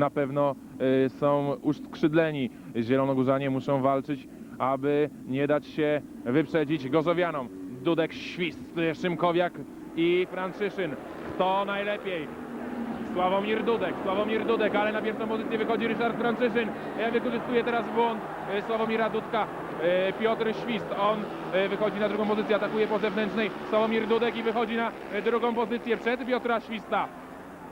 na pewno y, są uskrzydleni. Zielonogórzanie muszą walczyć, aby nie dać się wyprzedzić Gozowianom. Dudek, Świst, Szymkowiak i Franciszyn. Kto najlepiej? Sławomir Dudek, Sławomir Dudek, ale na pierwszą pozycję wychodzi Ryszard Franciszyn. E, Wykorzystuje teraz błąd e, Sławomira Dudka. E, Piotr Świst, on wychodzi na drugą pozycję, atakuje po zewnętrznej. Sławomir Dudek i wychodzi na drugą pozycję przed Piotra Śwista.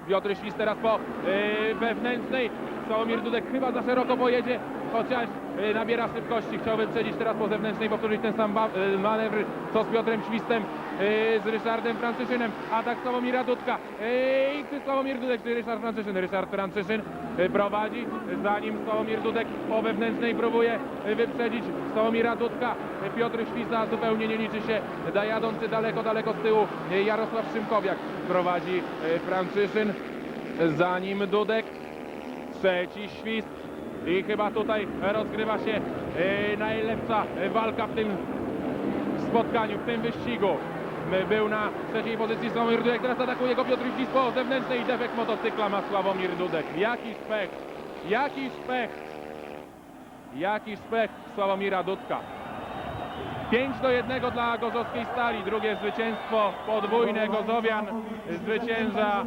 Piotr Świst teraz po e, wewnętrznej. Sławomir Dudek chyba za szeroko pojedzie, chociaż e, nabiera szybkości. Chciał wyprzedzić teraz po zewnętrznej, powtórzyć ten sam e, manewr, co z Piotrem Świstem, e, z Ryszardem Francyszynem. Atak Sławomira Dudka. I czy Sławomir Dudek, czy Ryszard Franciszyn? Ryszard Franciszyn e, prowadzi, zanim Sławomir Dudek po wewnętrznej próbuje wyprzedzić Sławomira Dudka. Piotr Śwista zupełnie nie liczy się, jadący daleko, daleko z tyłu. Jarosław Szymkowiak prowadzi Franciszyn, zanim Dudek. Trzeci świst i chyba tutaj rozgrywa się e, najlepsza walka w tym spotkaniu, w tym wyścigu. M- Był na trzeciej pozycji Sławomir Dudek, teraz atakuje go Piotr Świst po zewnętrznej i defekt motocykla ma Sławomir Dudek. Jaki spech, jaki spech, jaki spech Sławomira Dudka. 5 do 1 dla Gozowskiej Stali. Drugie zwycięstwo podwójne Gozowian zwycięża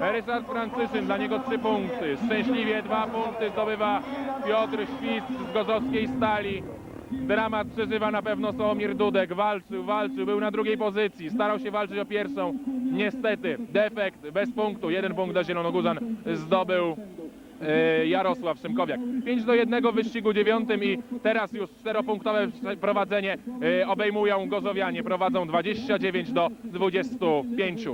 Ryszard Franciszyn. Dla niego 3 punkty. Szczęśliwie 2 punkty zdobywa Piotr Świst z Gozowskiej Stali. Dramat przeżywa na pewno Sławomir Dudek. Walczył, walczył, był na drugiej pozycji. Starał się walczyć o pierwszą. Niestety, defekt bez punktu. Jeden punkt dla Zielonogórzan zdobył e, Jarosław Szymkowiak. 5 do 1 w wyścigu dziewiątym i teraz już czteropunktowe prowadzenie e, obejmują Gozowianie. Prowadzą 29 do 25.